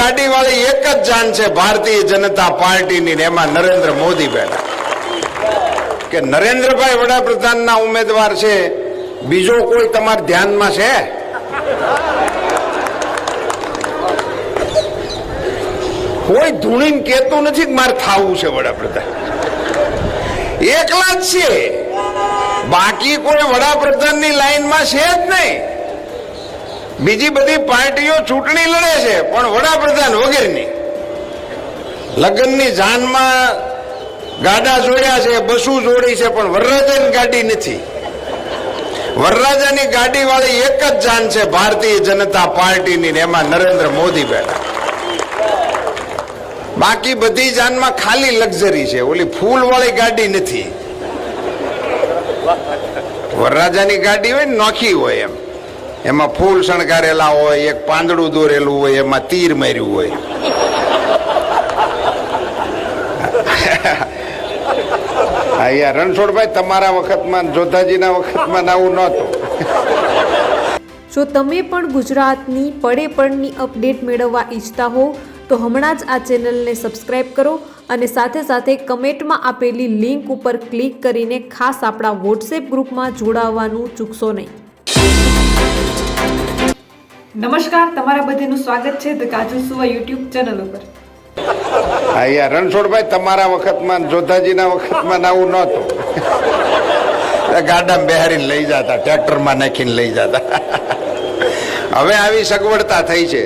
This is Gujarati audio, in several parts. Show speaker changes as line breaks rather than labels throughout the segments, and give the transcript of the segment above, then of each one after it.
ગાડી વાળી એક જ જાણ છે ભારતીય જનતા પાર્ટીની ને એમાં નરેન્દ્ર મોદી બેઠા. કે નરેન્દ્રભાઈ વડાપ્રધાનના ઉમેદવાર છે, બીજો કોઈ તમારા ધ્યાનમાં છે? કોઈ ધૂણીને કહેતું નથી કે મારે થાવું છે વડાપ્રધાન. એકલા જ છે બાકી કોઈ વડાપ્રધાનની લાઈનમાં છે જ નહીં. બીજી બધી પાર્ટીઓ ચૂંટણી લડે છે, પણ વડાપ્રધાન વગેરેની. લગ્નની જાનમાં ગાડા જોડ્યા છે, બસું જોડી છે, પણ વરરાજાની ગાડી નથી. વરરાજાની ગાડી વાળી એક જ જાન છે ભારતીય જનતા પાર્ટીની એમાં નરેન્દ્ર મોદી બેઠા. બાકી બધી જાનમાં ખાલી લક્ઝરી છે, ઓલી ફૂલ વાળી ગાડી નથી. વરરાજાની ગાડી હોય નોખી હોય એમ. એમાં ફૂલ શણગારેલા હોય, એક પાંદડું દોરેલું હોય, એમાં તીર માર્યું હોય. યાર રણછોડભાઈ તમારા વખતમાં જોધાજીના વખતમાં આવું નહોતું.
જો તમે પણ ગુજરાતની પડે પડની અપડેટ મેળવવા ઈચ્છતા હો, તો હમણાં જ આ ચેનલને સબસ્ક્રાઇબ કરો અને સાથે સાથે કમેન્ટમાં આપેલી લિંક ઉપર ક્લિક કરીને ખાસ આપણા વોટ્સએપ ગ્રુપમાં જોડાવવાનું ચૂકશો નહીં. નમસ્કાર, તમારા બધાનું સ્વાગત છે ધ કાજુ સુવા યુટ્યુબ ચેનલ ઉપર.
અહીંયા રણછોડભાઈ તમારા વખતમાં, જોધાજીના વખતમાં આવું નહોતું. ગાડામાં બેહારીને લઈ જતા, ટ્રેક્ટરમાં નાખીને લઈ જતા. હવે આવી સગવડતા થઈ છે.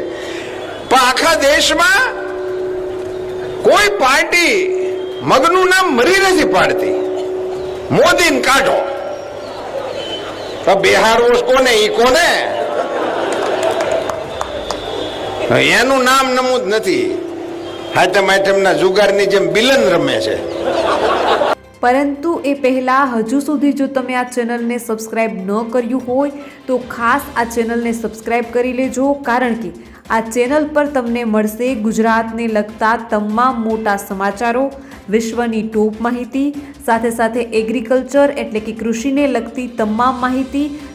પણ આખા દેશમાં કોઈ પાર્ટી મગનું નામ મરી નથી પાડતી. મોદીને કાઢો. બિહારો કોને, ઈ કોને? એનું નામ નમૂદ નથી. હાથમ આઈટમના જુગારની જેમ બિલન રમે છે.
પરંતુ એ પહેલાં હજુ સુધી જો તમે આ ચેનલને સબસ્ક્રાઇબ ન કર્યું હોય, તો ખાસ આ ચેનલને સબસ્ક્રાઇબ કરી લેજો, કારણ કે આ ચેનલ પર તમને મળશે ગુજરાતને લગતા તમામ મોટા સમાચારો, વિશ્વની ટોપ માહિતી, સાથે સાથે એગ્રીકલ્ચર એટલે કે કૃષિને લગતી તમામ માહિતી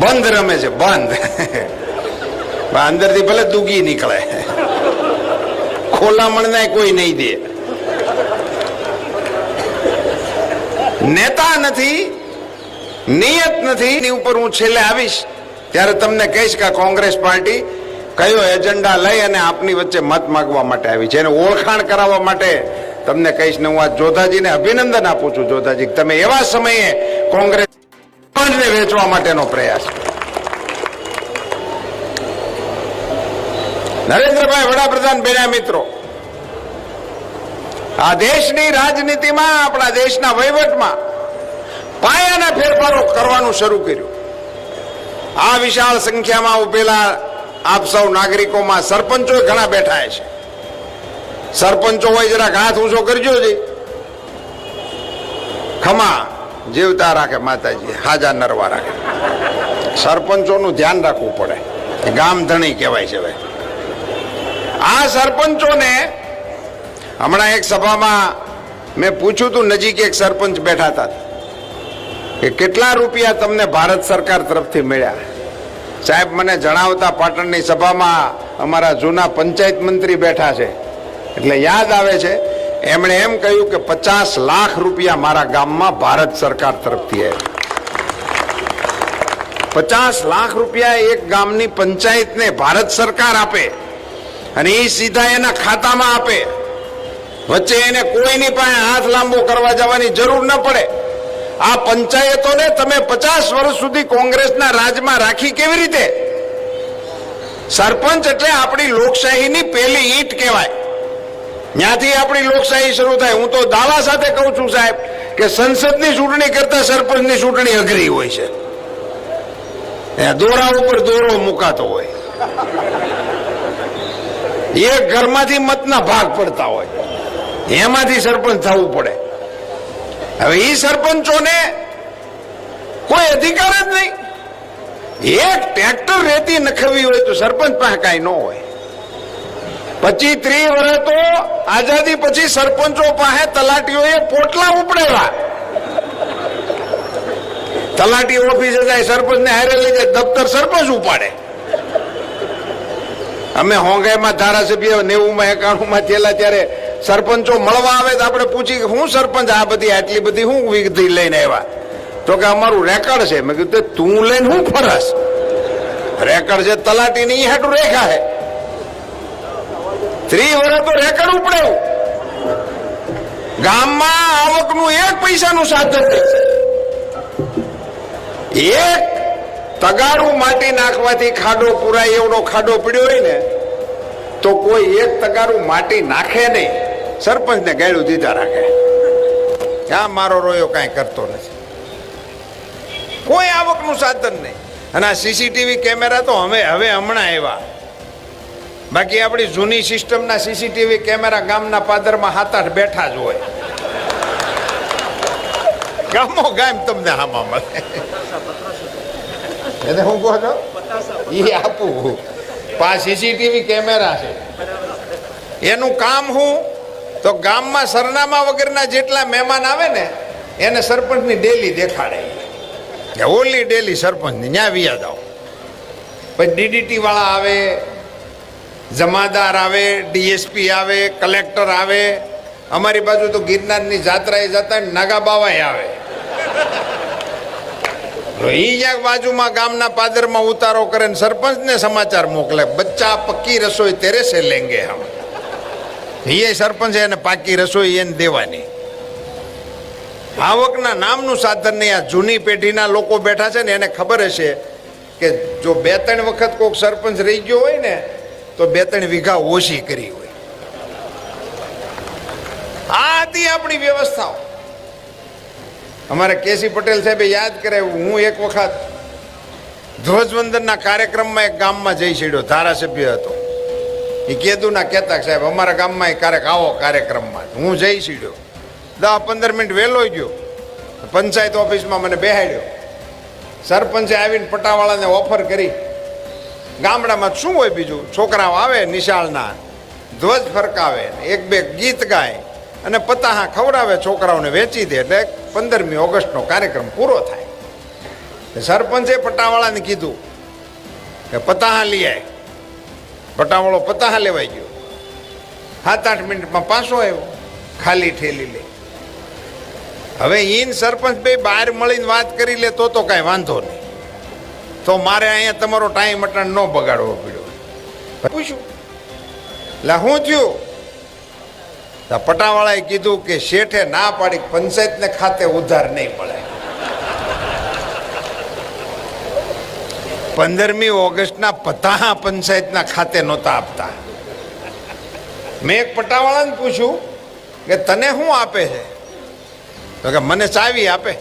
બંધ રમે છે, બંધ. અંદરથી ભલે દુગી નીકળે. ખોલામણ કોઈ નહીં દે. નેતા નથી, નિયત નથી. એની ઉપર હું છેલ્લે આવીશ, ત્યારે તમને કહીશ કે કોંગ્રેસ પાર્ટી કયો એજન્ડા લઈ અને આપની વચ્ચે મત માગવા માટે આવી છે. એને ઓળખાણ કરાવવા માટે તમને કહીશ ને હું આ જોધાજીને અભિનંદન આપું છું, જોધાજી. તમે એવા સમયે કોંગ્રેસ વેચવા માટેનો પ્રયાસ નરેન્દ્રભાઈ વડાપ્રધાન બન્યા મિત્રો. આ દેશની રાજનીતિમાં, આપણા દેશના વહીવટમાં પાયાના ફેરફારો કરવાનું શરૂ કર્યું. આ વિશાળ સંખ્યામાં ઉભેલા આપ સૌ નાગરિકોમાં સરપંચો ઘણા બેઠા છે. સરપંચો હોય જરાક હાથ ઊંચો કરજો જી. ખમા, જીવતા રાખે માતાજી, હાજા નરવા રાખે. સરપંચોનું ધ્યાન રાખવું પડે. ગામ ધણી કહેવાય છે ભાઈ આ સરપંચોને હમણાં એક સભામાં મેં પૂછ્યું તું, નજીક એક સરપંચ બેઠા હતા. કે કેટલા રૂપિયા તમને ભારત સરકાર તરફથી મળ્યા? સાહેબ, મને જણાવતા પાટણની સભામાં અમારા જૂના પંચાયત મંત્રી બેઠા છે. એટલે યાદ આવે છે, એમણે એમ કહ્યું કે પચાસ લાખ રૂપિયા મારા ગામમાં ભારત સરકાર તરફથી આવ્યા પચાસ લાખ રૂપિયા એક ગામની પંચાયતને ભારત સરકાર આપે અને એ સીધા એના ખાતામાં આપે. વચ્ચે એને કોઈની પાસે હાથ લાંબો કરવા જવાની જરૂર ન પડે. આ પંચાયતોને તમે પચાસ વર્ષ સુધી કોંગ્રેસના રાજમાં રાખી કેવી રીતે? સરપંચ એટલે આપણી લોકશાહીની પહેલી ઈંટ કહેવાય. ત્યાંથી આપણી લોકશાહી શરૂ થાય. હું તો દાવા સાથે કહું છું, સાહેબ, કે સંસદની ચૂંટણી કરતા સરપંચની ચૂંટણી અઘરી હોય છે. દોરા ઉપર દોરો મુકાતો હોય. એક ઘરમાંથી મતના ભાગ પડતા હોય. એમાંથી સરપંચ થવું પડે. હવે એ સરપંચોને કોઈ અધિકાર જ નહીં. એક ટ્રેક્ટર રેતી નખવી હોય તો સરપંચ પાસે કાંઈ ન હોય. પચીસ ત્રી વર્ષ તો આઝાદી પછી સરપંચો પાસે તલાટીઓએ પોટલા ઉપડેલા. તલાટી ઓફિસે જાય સરપંચ ને હારે લઈ જાય, દફતર સરપંચ ઉપાડે. અમે હોંગાઈમાં ધારાસભ્ય નેવું માં એકાણું માં થયેલા ત્યારે સરપંચો મળવા આવે તો આપણે પૂછી કે હું સરપંચ, આ બધી આટલી બધી હું વિગતિ લઈને આવ્યા? તો કે અમારું રેકર્ડ છે. મેં કીધું, તું લઈને હું ફરસ? રેકર્ડ છે તલાટી ની હાટું રેખા હે ત્રીસ વર્ષ તો રેકર્ડ ઉપડ્યું. ગામમાં આવકનું એક પૈસાનું સાધન નહીં એક તગારું માટી નાખવાથી ખાડો પુરાય, એવડો ખાડો પડ્યો હોય ને, તો કોઈ એક તગારું માટી નાખે નહીં. સરપંચને ગાળું દીધા રાખે. આ મારો રોયો કાંઈ કરતો નથી. કોઈ આવકનું સાધન નહીં. અને આ સીસીટીવી કેમેરા તો હવે હવે હમણાં આવ્યા. બાકી આપણી જૂની સિસ્ટમના સીસીટીવી કેમેરા ગામના પાદરમાં હાથ બેઠા જ હોય. ગામો ગામ તમને હામાં મળે. એને હું કહો છો? એ આપું. પા સીસીટીવી કેમેરા છે. એનું કામ હું? તો ગામમાં સરનામા વગરના જેટલા મહેમાન આવે ને, એને સરપંચની ડેલી દેખાડે. ઓલી ડેલી સરપંચની, ન્યા વિયા જાઓ પછી ડીડીટી વાળા આવે જમાદાર આવે, ડીએસપી આવે, કલેક્ટર આવે, અમારી બાજુ તો ગિરનારની જાત્રાએ જતા નાગા બાવાય આવે. અહીંયા બાજુમાં ગામના પાદરમાં ઉતારો કરે ને સરપંચને સમાચાર મોકલે, બચ્ચા પક્કી રસોઈ તેરે સે લેંગે હમ. એ સરપંચ એને પાકી રસોઈ એને દેવાની. આવકના નામનું સાધન નહીં, આ જૂની પેઢીના લોકો બેઠા છે ને એને ખબર હશે કે જો બે ત્રણ વખત કોઈક સરપંચ રહી ગયો હોય ને તો બે ત્રણ વીઘા ઓછી કરી હોય. આ હતી આપણી વ્યવસ્થાઓ. અમારે કેસી પટેલ સાહેબે યાદ કરે હું એક વખત ધ્વજવંદનના કાર્યક્રમમાં એક ગામમાં જઈ છેડ્યો ધારાસભ્ય હતો. એ કેદુના કહેતા સાહેબ, અમારા ગામમાં એ ક્યારેક આવો કાર્યક્રમમાં. હું જઈ સીડ્યો દસ પંદર મિનિટ વહેલો ગયો. પંચાયત ઓફિસમાં મને બેહાડ્યો. સરપંચે આવીને પટાવાળાને ઓફર કરી. ગામડામાં શું હોય બીજું? છોકરાઓ આવે, નિશાળના, ધ્વજ ફરકાવે, એક બે ગીત ગાય અને પતાહા ખવડાવે, છોકરાઓને વેચી દે. એટલે પંદરમી ઓગસ્ટનો કાર્યક્રમ પૂરો થાય. સરપંચે પટાવાળાને કીધું કે પતાહા લઈ આય. પટાવાળો પતાહા લેવાઈ ગયો. સાત આઠ મિનિટમાં પાછો આવ્યો. ખાલી ઠેલી લે હવે ઈન સરપંચ બે બહાર મળીને વાત કરી લે તો તો કાંઈ વાંધો નહીં. તો મારે અહીંયા તમારો ટાઈમ અટણ ન બગાડવો પડ્યો. પૂછ્યું એટલે શું થયું? પટાવાળાએ કીધું કે શેઠે ના પાડી પંચાયતને ખાતે ઉધાર નહીં મળે. પંદરમી ઓગસ્ટના પતાહા પંચાયતના ખાતે નહોતા આપતા. મેં એક પટાવાળાને પૂછ્યું કે તને શું આપે છે? તો કે મને ચાવી આપે.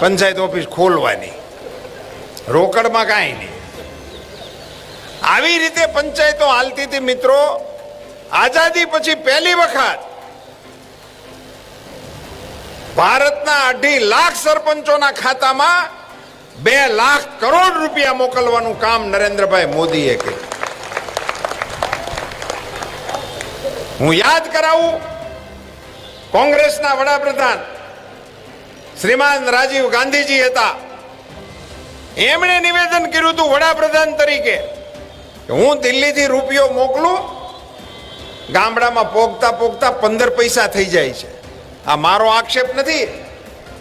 પંચાયત ઓફિસ ખોલવાની. રોકડમાં કાંઈ નહીં. આવી રીતે પંચાયતો હાલતી હતી મિત્રો. આઝાદી પછી પહેલી વખત ભારતના અઢી લાખ સરપંચોના ખાતામાં બે લાખ કરોડ રૂપિયા મોકલવાનું કામ નરેન્દ્રભાઈ મોદીએ કર્યું. હું યાદ કરાવું, કોંગ્રેસના વડાપ્રધાન શ્રીમાન રાજીવ ગાંધીજી હતા. એમણે નિવેદન કર્યું હતું વડાપ્રધાન તરીકે હું દિલ્હીથી રૂપિયો મોકલું, ગામડામાં પોગતા પોગતા પંદર પૈસા થઈ જાય છે. આ મારો આક્ષેપ નથી.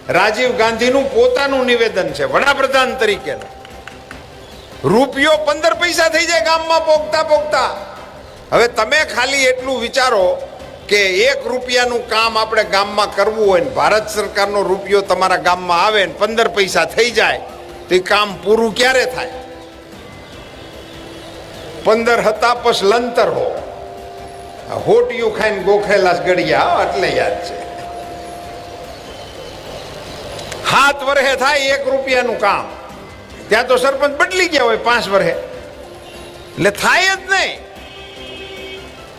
રાજીવ ગાંધીનું પોતાનું નિવેદન છે, વડાપ્રધાન તરીકેનું. રૂપિયો પંદર પૈસા થઈ જાય ગામમાં પોગતા પોગતા. હવે તમે ખાલી એટલું વિચારો કે એક રૂપિયાનું કામ આપણે ગામમાં કરવું હોય ને ભારત સરકારનો રૂપિયો તમારા ગામમાં આવે ને પંદર પૈસા થઈ જાય તો કામ પૂરું ક્યારે થાય? પંદર હતા પસ લંતર હો. હોટિયું ખાઈને ગોખેલા ગળિયા એટલે યાદ છે. હાથ વર્ષે થાય એક રૂપિયાનું કામ. ત્યાં તો સરપંચ બદલી ગયા હોય પાંચ વર્ષે એટલે થાય જ નહીં.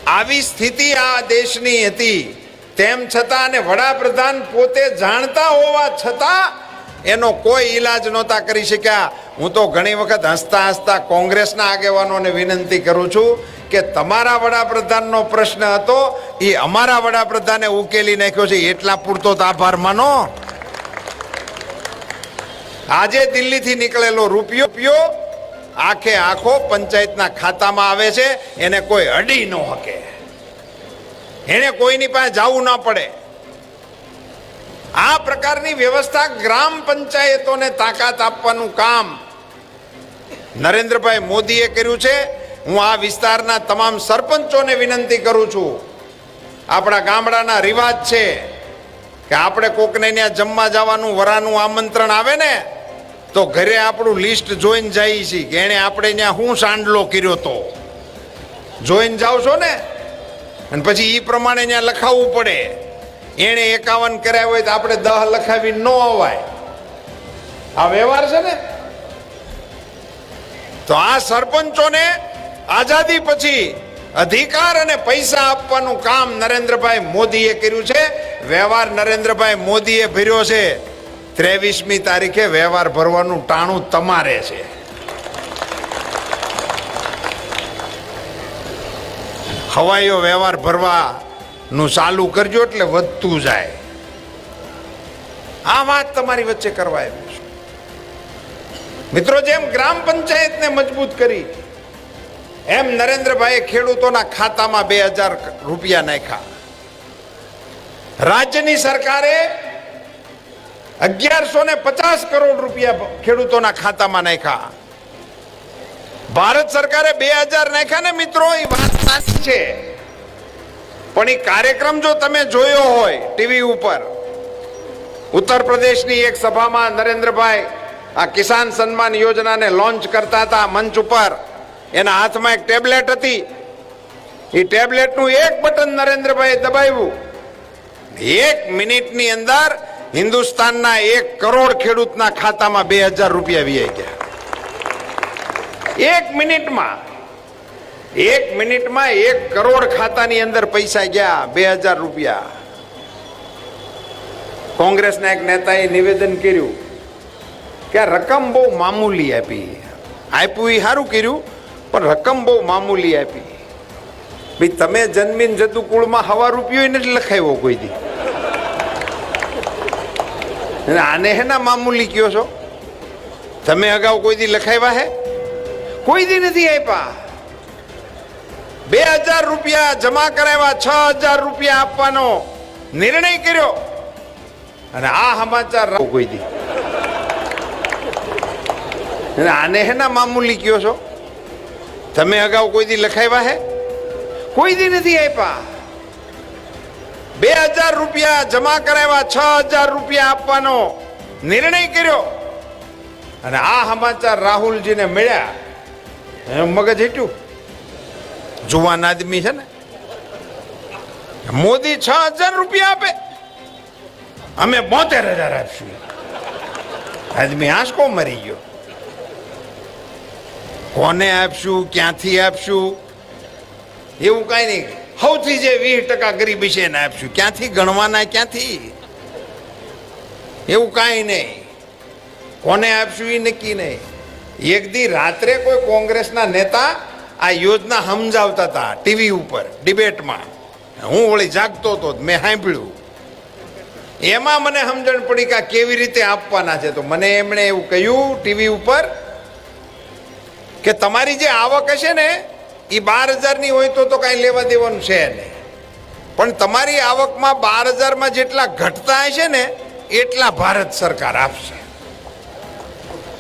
આવી સ્થિતિ આ દેશની હતી. તેમ છતાં અને વડાપ્રધાન પોતે જાણતા હોવા છતાં એનો કોઈ ઈલાજ નહોતા કરી શક્યા. હું તો ઘણી વખત હસતા હસતા કોંગ્રેસના આગેવાનોને વિનંતી કરું છું કે તમારા વડાપ્રધાનનો પ્રશ્ન હતો એ અમારા વડાપ્રધાને ઉકેલી નાખ્યો છે. એટલા પૂરતો તો આભાર માનો. આજે દિલ્હીથી નીકળેલો રૂપિયો પીયો આખે આખો પંચાયતના ખાતામાં આવે છે. એને કોઈ અડી ન શકે એને કોઈની પાસે જવું ન પડે. આ પ્રકારની વ્યવસ્થા ગ્રામ પંચાયતોને તાકાત આપવાનું કામ નરેન્દ્રભાઈ મોદીએ કર્યું છે. હું આ વિસ્તારના તમામ સરપંચોને વિનંતી કરું છું. આપણા ગામડાના રિવાજ છે કે આપણે કોકને ત્યાં જમવા જવાનું, વરાનું આમંત્રણ આવે ને, તો ઘરે આપણું લિસ્ટ જોઈને જઈએ છીએ કે એણે આપણે ત્યાં શું સાંડલો કર્યો તો. જોઈને જાવ છો ને? અને પછી એ પ્રમાણે ત્યાં લખાવવું પડે. એણે એકાવન કર્યા હોય તો આપણે દહ લખાવી ન અવાય. આ વ્યવહાર છે ને? તો આ સરપંચોને આઝાદી પછી અધિકાર અને પૈસા આપવાનું કામ નરેન્દ્રભાઈ મોદીએ કર્યું છે. વ્યવહાર નરેન્દ્રભાઈ મોદીએ ભર્યો છે. ત્રેવીસમી તારીખે વ્યવહાર ભરવાનું ટાણું તમારે છે. હવાઈઓ વ્યવહાર ભરવાનું ચાલુ કરજો એટલે વધતું જાય. આ વાત તમારી વચ્ચે કરવા છું. મિત્રો, જેમ ગ્રામ પંચાયતને મજબૂત કરી, એમ નરેન્દ્રભાઈએ ખેડૂતોના ખાતામાં બે હજાર રૂપિયા નાખ્યા. રાજ્યની સરકારે અગિયારસો ને પચાસ કરોડ રૂપિયા ખેડૂતોના ખાતામાં નાખ્યા. ભારત સરકારે બે હજાર નાખ્યા ને મિત્રો, એ વાત સાચી છે. પણ એ કાર્યક્રમ જો તમે જોયો હોય ટીવી ઉપર ઉત્તર પ્રદેશની એક સભામાં નરેન્દ્રભાઈ આ કિસાન સન્માન યોજનાને લોન્ચ કરતા હતા મંચ ઉપર. એના હાથમાં એક ટેબ્લેટ હતી. એ ટેબ્લેટનું એક બટન નરેન્દ્રભાઈએ દબાવ્યું. એક મિનિટની અંદર હિન્દુસ્તાનના એક કરોડ ખેડૂતના ખાતામાં બે હજાર રૂપિયા વ્યાઈ ગયા. એક મિનિટમાં એક મિનિટમાં એક કરોડ ખાતાની અંદર પૈસા ગયા, બે હજાર રૂપિયા. કોંગ્રેસના એક નેતાએ નિવેદન કર્યું કે આ રકમ બહુ મામૂલી આપી. આપ્યું એ સારું કર્યું, પણ રકમ બહુ મામૂલી આપી. ભાઈ, તમે જન્મીન જતું કુળમાં હવા રૂપિયો નથી લખાવ્યો કોઈ દી. આને આને હેના મામૂલી કયો છો? તમે અગાઉ કોઈ દી લખાવ્યા હે? કોઈ દી નથી આપ્યા. બે હજાર રૂપિયા જમા કરાવ્યા, છ હજાર રૂપિયા આપવાનો નિર્ણય કર્યો. અને આ સમાચાર કોઈ દી. આને હેના મામૂલી કયો છો? તમે અગાઉ કોઈ દી લખાવ્યા હે? કોઈ દી નથી આપ્યા બે હજાર રૂપિયા જમા કરાવ્યા, છ હજાર રૂપિયા આપવાનો નિર્ણય કર્યો. અને આ સમાચાર રાહુલજીને મળ્યા. મગજ હેઠું. જુવાન આદમી છે ને? મોદી છ હજાર રૂપિયા આપે. અમે બોતેર હજાર આપશું. આદમી આંસકો મરી ગયો. કોને આપશું, ક્યાંથી આપશું? એવું કાંઈ નહીં. સૌથી જે વીસ ટકા ગરીબી છે એને આપશું. ક્યાંથી ગણવાના, ક્યાંથી? એવું કાંઈ નહીં. કોને આપશું એ નક્કી નહીં. એક દી રાત્રે કોઈ કોંગ્રેસના નેતા આ યોજના સમજાવતા હતા ટીવી ઉપર, ડિબેટમાં. હું વળી જાગતો હતો, મેં સાંભળ્યું. એમાં મને સમજણ પડી કે કેવી રીતે આપવાના છે. તો મને એમણે એવું કહ્યું ટીવી ઉપર કે તમારી જે આવક હશે ને એ બાર હજારની હોય તો તો કાંઈ લેવા દેવાનું છે નહીં. પણ તમારી આવકમાં બાર હજારમાં જેટલા ઘટતા હશે ને, એટલા ભારત સરકાર આપશે.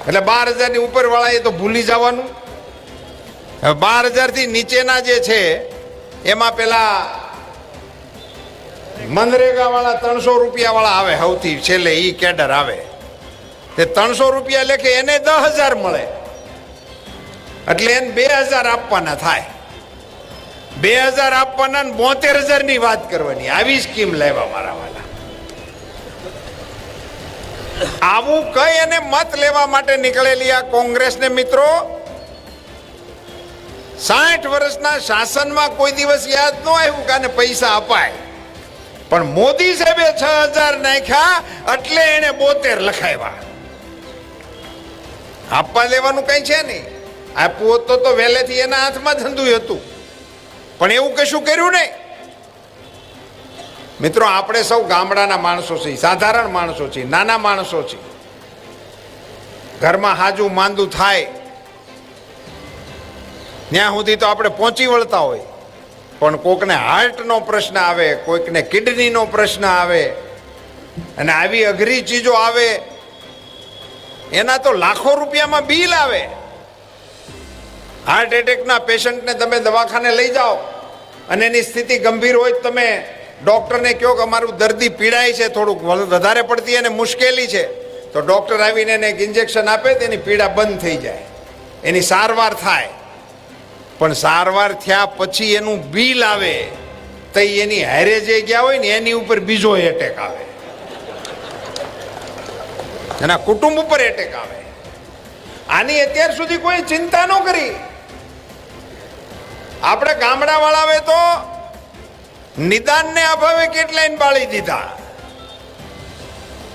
એટલે બાર હજારની ઉપરવાળાએ તો ભૂલી જવાનું. બાર હજારથી નીચેના જે છે, એમાં પેલા મનરેગા વાળા ત્રણસો રૂપિયા વાળા આવે સૌથી છેલ્લે ઈ કેડર આવે. તે ત્રણસો રૂપિયા લેખે એને દસ હજાર મળે. એટલે એને બે હજાર આપવાના થાય. બે હજાર આપવાના ને બોતેર હજારની વાત કરવાની. આવી સ્કીમ લેવા મારા વાલા. આવું કઈ અને મત લેવા માટે નીકળેલી આ કોંગ્રેસને મિત્રો? સાઠ વર્ષના શાસનમાં કોઈ દિવસ યાદ ન આવ્યું કે પૈસા અપાય. પણ મોદી સાહેબે છ હજાર નાખ્યા એટલે એને બોતેર લખાવ્યા. આપવા લેવાનું કઈ છે નહીં. આપવું હોત તો વહેલેથી એના હાથમાં ધંધું હતું. પણ એવું કશું કર્યું નહીં. મિત્રો, આપણે સૌ ગામડાના માણસો છીએ, સાધારણ માણસો છીએ, નાના માણસો છીએ. ઘરમાં હાજુ માંદું થાય ત્યાં સુધી તો આપણે પહોંચી વળતા હોય. પણ કોકને હાર્ટનો પ્રશ્ન આવે કોઈકને કિડનીનો પ્રશ્ન આવે, અને આવી અઘરી ચીજો આવે, એના તો લાખો રૂપિયામાં બિલ આવે. હાર્ટ એટેકના પેશન્ટને તમે દવાખાને લઈ જાઓ, અને એની સ્થિતિ ગંભીર હોય તમે ડૉક્ટરને કહો કે અમારું દર્દી પીડાય છે, થોડુંક વધારે પડતી અને મુશ્કેલી છે. તો ડૉક્ટર આવીને એને એક ઇન્જેક્શન આપે, તેની પીડા બંધ થઈ જાય. એની સારવાર થાય. પણ સારવાર થયા પછી એનું બિલ આવે, તો એની હારે જે ગયા હોય ને, એની ઉપર બીજો એટેક આવે. એના કુટુંબ ઉપર એટેક આવે. આની અત્યાર સુધી કોઈ ચિંતા ન કરી. આપણે ગામડાવાળાએ તો નિદાનને અભાવે કેટલાય બાળી દીધા.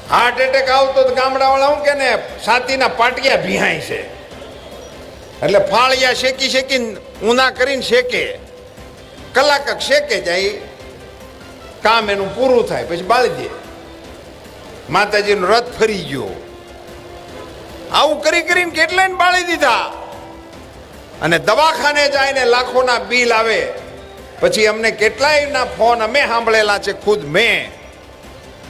હાર્ટ એટેક આવતો ગામડાવાળા હું કે ને, છાતીના પાટિયા ભીહાય છે. એટલે ફાળિયા શેકી શેકીને ઊના કરીને શેકે. કલાક શેકે જાય, કામ એનું પૂરું થાય, પછી બાળી દે. માતાજીનો રથ ફરી ગયો. આવું કરી કરીને કેટલાય બાળી દીધા? અને દવાખાને જાય ને લાખોના બિલ આવે. પછી અમને કેટલાયના ફોન અમે સાંભળેલા છે ખુદ મેં.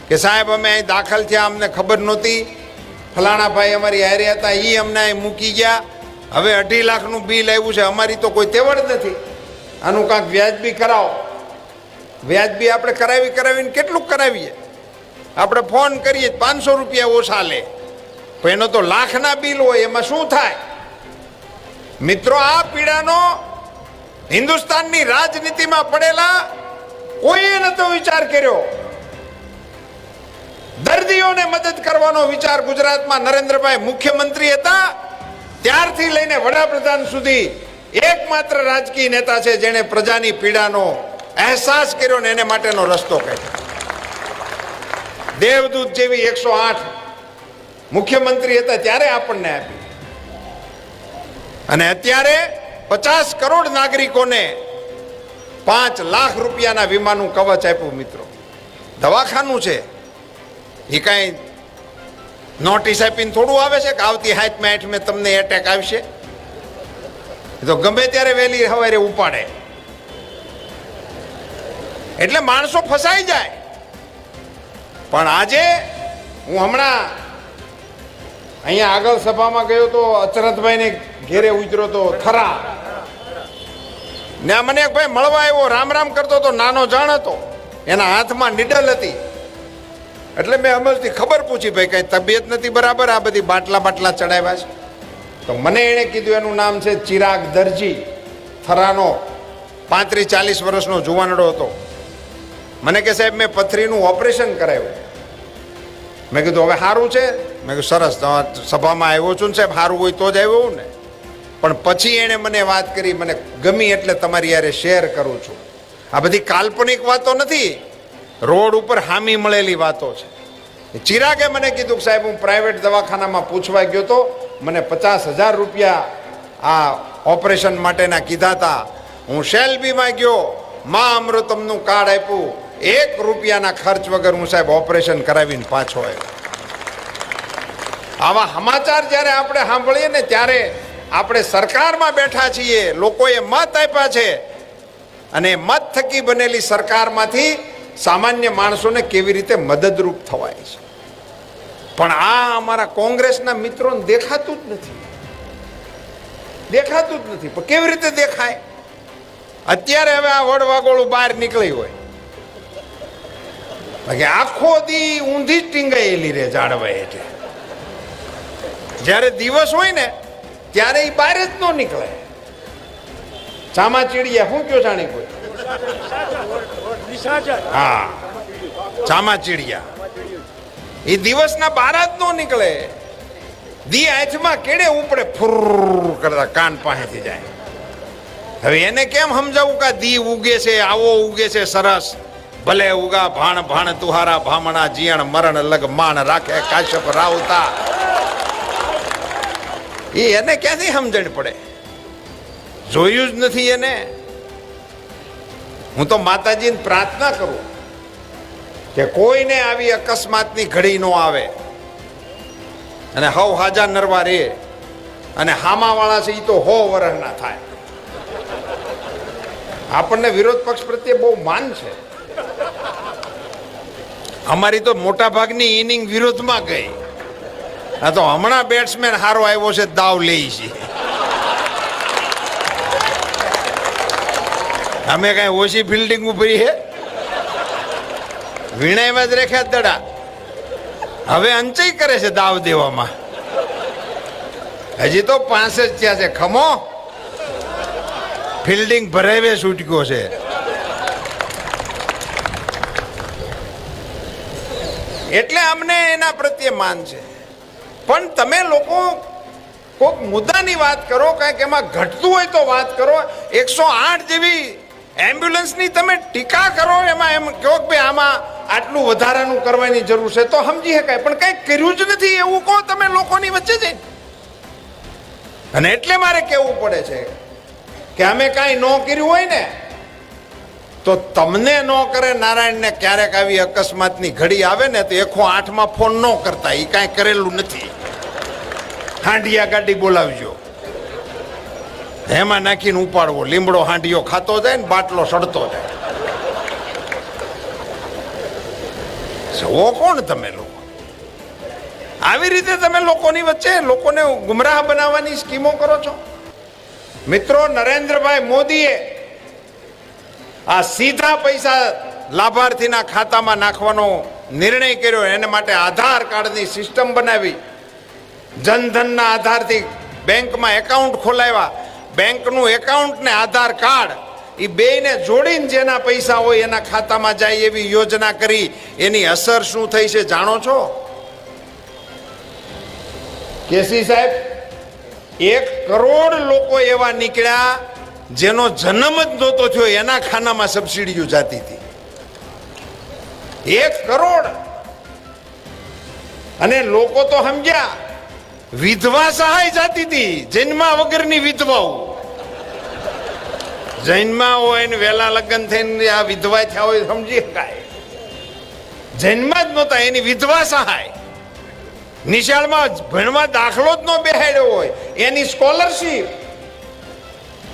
કે સાહેબ, અમે અહીં દાખલ થયા, અમને ખબર નહોતી. ફલાણા ભાઈ અમારી હારે હતા એ અમને અહીં મૂકી ગયા. હવે અઢી લાખનું બિલ આવ્યું છે, અમારી તો કોઈ તેવડ નથી. આનું કાંઈક વ્યાજબી કરાવો. વ્યાજબી આપણે કરાવી કરાવીને કેટલું કરાવીએ? આપણે ફોન કરીએ, પાંચસો રૂપિયા ઓછા લે. પણ એનો તો લાખના બિલ હોય, એમાં શું થાય? મિત્રો, આ પીડાનો હિન્દુસ્તાનની રાજનીતિમાં પડેલા કોઈએ નતો વિચાર કર્યો? દર્દીઓને મદદ કરવાનો વિચાર ગુજરાતમાં નરેન્દ્રભાઈ મુખ્યમંત્રી હતા ત્યારથી લઈને વડાપ્રધાન સુધી એકમાત્ર રાજકીય નેતા છે જેણે પ્રજાની પીડાનો અહેસાસ કર્યો ને એને માટેનો રસ્તો કાઢ્યો દેવદૂત જેવી એકસો આઠ મુખ્યમંત્રી હતા ત્યારે આપણને આપી. અને અત્યારે પચાસ કરોડ નાગરિકોને પાંચ લાખ રૂપિયાના વીમાનું કવચ આપ્યું, મિત્રો. દવાખાનું છે. એ કાંઈ નોટિસ આપીને થોડું આવે છે કે આવતી હાથ મેં મેં તમને એટેક આવશે. તો ગમે ત્યારે વહેલી સવારે ઉપાડે. એટલે માણસો ફસાઈ જાય. પણ આજે હું હમણાં અહીંયા આગળ સભામાં ગયો તો અચરતભાઈને ઘેરે ઉતર્યો તો થરા ને મને એક ભાઈ મળવા આવ્યો, રામ રામ કરતો તો નાનો જાણ હતો. એના હાથમાં નિડલ હતી. એટલે મેં અમલથી ખબર પૂછી, ભાઈ, કઈ તબિયત નથી બરાબર? આ બધી બાટલા બાટલા ચડાવ્યા છે. તો મને એણે કીધું, એનું નામ છે ચિરાગ દરજી. થરાનો પાંત્રીસ ચાલીસ વર્ષનો જુવાનડો હતો. મને કે, સાહેબ, મેં પથરીનું ઓપરેશન કરાવ્યું. મેં કીધું, હવે સારું છે? મેં કીધું, સરસ સભામાં આવ્યો છું ને સાહેબ સારું હોય તો જ આવ્યો ને. પણ પછી એણે મને વાત કરી, મને ગમી એટલે તમારી યારે શેર કરું છું. આ બધી કાલ્પનિક વાતો નથી. રોડ ઉપર હામી મળેલી વાતો છે. ચિરાગે મને કીધું કે સાહેબ, હું પ્રાઇવેટ દવાખાનામાં પૂછવા ગયો તો મને પચાસ હજાર રૂપિયા આ ઓપરેશન માટેના કીધા હતા. હું શેલબીમાં ગયો, મા અમૃતમનું કાર્ડ આપ્યું. એક રૂપિયાના ખર્ચ વગર હું સાહેબ ઓપરેશન કરાવીને પાછો આવ્યો. આવા સમાચાર જ્યારે આપણે સાંભળીએ ને ત્યારે આપણે સરકારમાં બેઠા છીએ, લોકોએ મત આપ્યા છે. અને મત થકી બનેલી સરકારમાંથી સામાન્ય માણસોને કેવી રીતે મદદરૂપ થવાય છે? પણ આ અમારા કોંગ્રેસના મિત્રોને દેખાતું જ નથી. દેખાતું જ નથી. પણ કેવી રીતે દેખાય? અત્યારે હવે આ વડવાગોળું બહાર નીકળી હોય. બાકી આખો દી ઊંધી જ ટીંગાયેલી રે જાળવાય એટલે જ્યારે દિવસ હોય ને, ત્યારે એ બહાર જ ન નીકળે. ચામા ચીડિયા શું કયો જાણી કોઈ હા. ચામાચીડિયા. એ દિવસના બાર ન નીકળે. દી આંચમાં કેડે ઉપડે ફુર કરતા કાન પાસેથી જાય. હવે એને કેમ સમજાવું કે દી ઉગે છે, આવો ઉગે છે, સરસ. ભલે ઉગા ભાણ ભાણ તુહારા ભામણા જીયણ મરણ લગ માણ રાખે કાશ્યપ રાવતા. એ એને ક્યાંથી સમજણ પડે? જોયું જ નથી એને. હું તો માતાજીને પ્રાર્થના કરું કે કોઈને આવી અકસ્માતની ઘડી નો આવે. અને હવ હાજા નરવા રે. અને હામાવાળા છે એ તો હો વરહના થાય. આપણને વિરોધ પક્ષ પ્રત્યે બહુ માન છે. અમારી તો મોટા ભાગની ઇનિંગ વિરોધમાં ગઈ. આ તો હમણાં બેટ્સમેન હારો આવ્યો છે, દાવ લે છે. અમે કઈ ઓછી ફિલ્ડિંગ ઉભરી હે વીણાઈમાં જ રેખ્યા દડા. હવે અંચય કરે છે દાવ દેવામાં. હજી તો પાંચ જ ત્યાં છે. ખમો. ફિલ્ડિંગ ભરાવે છૂટક્યો છે. એટલે અમને એના પ્રત્યે માન છે. પણ તમે લોકો કોઈક મુદ્દાની વાત કરો, કાંઈક એમાં ઘટતું હોય તો વાત કરો. એકસો આઠ જેવી એમ્બ્યુલન્સની તમે ટીકા કરો એમાં એમ કહો કે ભાઈ આમાં આટલું વધારાનું કરવાની જરૂર છે, તો સમજી શકાય. પણ કંઈ કર્યું જ નથી, એવું કહો તમે લોકોની વચ્ચે જઈને. અને એટલે મારે કહેવું પડે છે કે અમે કાંઈ ન કર્યું હોય ને, તો તમને ન કરે નારાયણને ક્યારેક આવી અકસ્માતની ઘડી આવે ને, તો એખો આઠમાં ફોન ન કરતા એ કાંઈ કરેલું નથી. હાંડિયા ગાડી બોલાવજો. એમાં નાખીને ઉપાડવો. લીમડો હાંડિયો ખાતો જાય ને બાટલો સડતો જાય. જવો કોણ તમે લોકો? આવી રીતે તમે લોકોની વચ્ચે લોકોને ગુમરાહ બનાવવાની સ્કીમો કરો છો? મિત્રો, નરેન્દ્રભાઈ મોદીએ આ સીધા પૈસા લાભાર્થીના ખાતામાં નાખવાનો નિર્ણય કર્યો. એને માટે આધાર કાર્ડની સિસ્ટમ બનાવી. જનધનના આધારથી બેંકમાં એકાઉન્ટ ખોલાવ્યા. બેંકનું એકાઉન્ટ ને આધાર કાર્ડ એ બેયને જોડીને જેના પૈસા હોય એના ખાતામાં જાય એવી યોજના કરી. એની અસર શું થઈ છે જાણો છો? કેસી સાહેબ, એક કરોડ લોકો એવા નીકળ્યા જેનો જન્મ જ નહોતો થયો, એના ખાનામાં સબસિડીઓ જાતી હતી. એક કરોડ. અને લોકો તો સમજ્યા, વિધવા સહાય જાતી હતી, જન્મા વગરની વિધવાઓ. જૈનમાં હોય ને વહેલા લગ્ન થઈને આ વિધવા થયા હોય, સમજી શકાય. જૈનમાં જ નહોતા, એની વિધવા સહાય. નિશાળમાં ભણવા દાખલો જ ન બેહાડ્યો હોય, એની સ્કોલરશીપ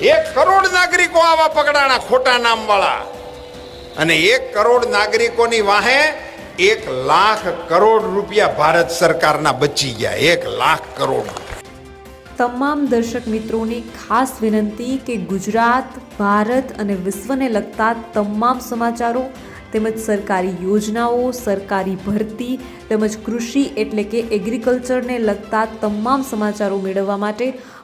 એક કરોડ નાગરિકો આવા પકડાણા ખોટા નામવાળા. અને એક કરોડ નાગરિકોની વાહે એક લાખ કરોડ રૂપિયા ભારત સરકારના બચી ગયા, એક લાખ કરોડ.
તમામ દર્શક મિત્રોને ખાસ વિનંતી કે ગુજરાત, ભારત અને વિશ્વને લગતા તમામ સમાચારો તેમજ સરકારી યોજનાઓ, સરકારી ભરતી તેમજ કૃષિ એટલે કે એગ્રીકલ્ચરને લગતા તમામ સમાચારો મેળવવા માટે